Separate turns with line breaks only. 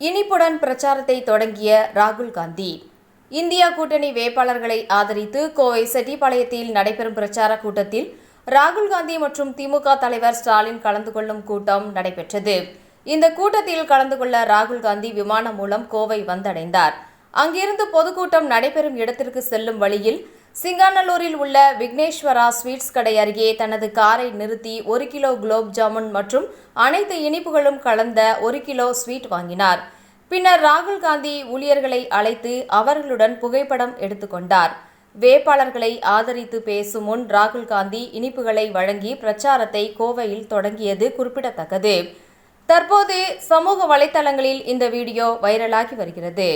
இனிப்புடன் பிரச்சாரத்தை தொடங்கிய ராகுல் காந்தி. இந்தியா கூட்டணி வேட்பாளர்களை ஆதரித்து கோவை செட்டிப்பாளையத்தில் நடைபெறும் பிரச்சார கூட்டத்தில் ராகுல் காந்தி மற்றும் திமுக தலைவர் ஸ்டாலின் கலந்து கொள்ளும் கூட்டம் நடைபெற்றது. இந்த கூட்டத்தில் கலந்து கொள்ள ராகுல் காந்தி விமானம் மூலம் கோவை வந்தடைந்தார். அங்கிருந்து பொதுக்கூட்டம் நடைபெறும் இடத்திற்கு செல்லும் வழியில் சிங்காநல்லூரில் உள்ள விக்னேஸ்வரா ஸ்வீட்ஸ் கடை அருகே தனது காரை நிறுத்தி ஒரு கிலோ குலோப் ஜாமுன் மற்றும் அனைத்து இனிப்புகளும் கலந்த ஒரு கிலோ ஸ்வீட் வாங்கினார். பின்னர் ராகுல் காந்தி ஊழியர்களை அழைத்து அவர்களுடன் புகைப்படம் எடுத்துக்கொண்டார் வேட்பாளர்களை ஆதரித்து பேசும் முன் ராகுல் காந்தி இனிப்புகளை வழங்கி பிரச்சாரத்தை கோவையில் தொடங்கியது குறிப்பிடத்தக்கது. தற்போது சமூக வலைதளங்களில் இந்த வீடியோ வைரலாகி வருகிறது.